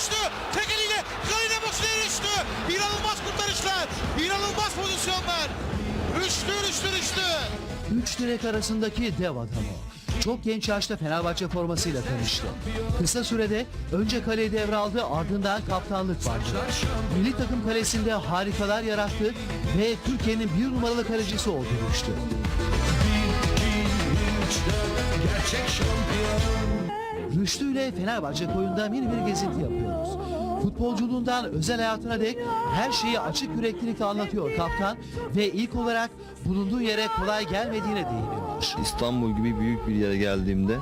düştü. Tek eliyle Galina boşluğa düştü. İnanılmaz kurtarışlar. İnanılmaz pozisyonlar. Rüştü, rüştü, rüştü. Üç direk arasındaki dev adamı. Çok genç yaşta Fenerbahçe formasıyla tanıştı. Kısa sürede önce kaleyi devraldı ardından kaptanlık vardı. Milli takım kalesinde harikalar yarattı ve Türkiye'nin bir numaralı kalecisi oldu Gerçek şampiyon. Rüştü ile Fenerbahçe koyunda mini bir gezinti yapıyoruz. Futbolculuğundan özel hayatına dek her şeyi açık yüreklilikle anlatıyor kaptan ve ilk olarak bulunduğu yere kolay gelmediğine değiniyor. İstanbul gibi büyük bir yere geldiğimde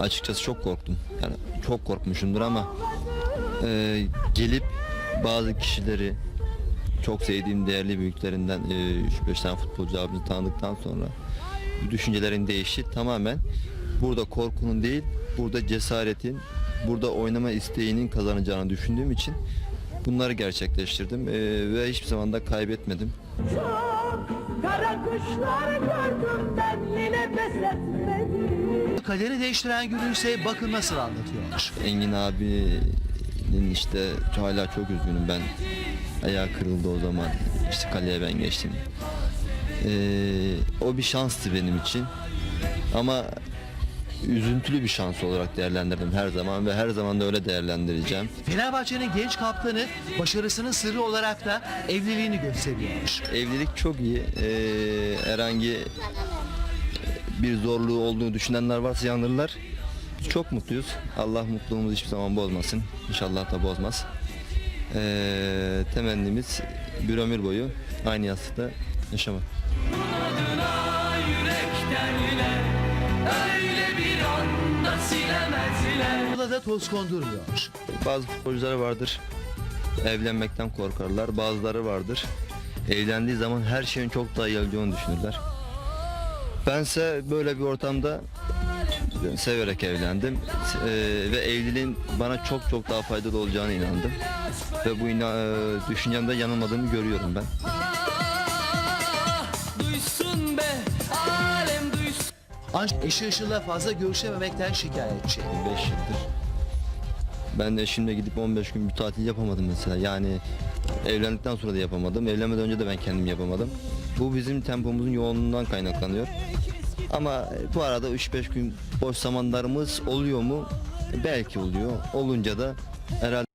açıkçası çok korktum. Yani çok korkmuşumdur ama e, gelip bazı kişileri çok sevdiğim değerli büyüklerinden e, 3-5 tane futbolcu abimizi tanıdıktan sonra düşüncelerin değişti. Tamamen burada korkunun değil, burada cesaretin, burada oynama isteğinin kazanacağını düşündüğüm için bunları gerçekleştirdim E, ve hiçbir zaman da kaybetmedim. Çok kara kuşlar gördüm ben yine pes etmedim. Kaderi değiştiren günü ise bakın nasıl anlatıyor. Engin abinin işte hala çok üzgünüm ben. Ayağı kırıldı o zaman. İşte kaleye ben geçtim. Ee, o bir şanstı benim için. Ama üzüntülü bir şans olarak değerlendirdim her zaman ve her zaman da öyle değerlendireceğim. Fenerbahçe'nin genç kaptanı başarısının sırrı olarak da evliliğini gösteriyor. Evlilik çok iyi. Ee, herhangi bir zorluğu olduğunu düşünenler varsa yanılırlar. Çok mutluyuz. Allah mutluluğumuzu hiçbir zaman bozmasın. İnşallah da bozmaz. Ee, temennimiz bir ömür boyu aynı yastıkta yaşamak. Burada da toz kondurmuyor. Bazı futbolcular vardır. Evlenmekten korkarlar. Bazıları vardır. Evlendiği zaman her şeyin çok daha iyi olacağını düşünürler. Bense böyle bir ortamda severek evlendim. Eee, ve evliliğin bana çok çok daha faydalı olacağına inandım. Ve bu ina- eee, düşüncemde yanılmadığımı görüyorum ben. Ancak eşi Işıl'la fazla görüşememekten şikayetçi. 5 yıldır. Ben de eşimle gidip 15 gün bir tatil yapamadım mesela. Yani evlendikten sonra da yapamadım. Evlenmeden önce de ben kendim yapamadım. Bu bizim tempomuzun yoğunluğundan kaynaklanıyor. Ama bu arada 3-5 gün boş zamanlarımız oluyor mu? Belki oluyor. Olunca da herhalde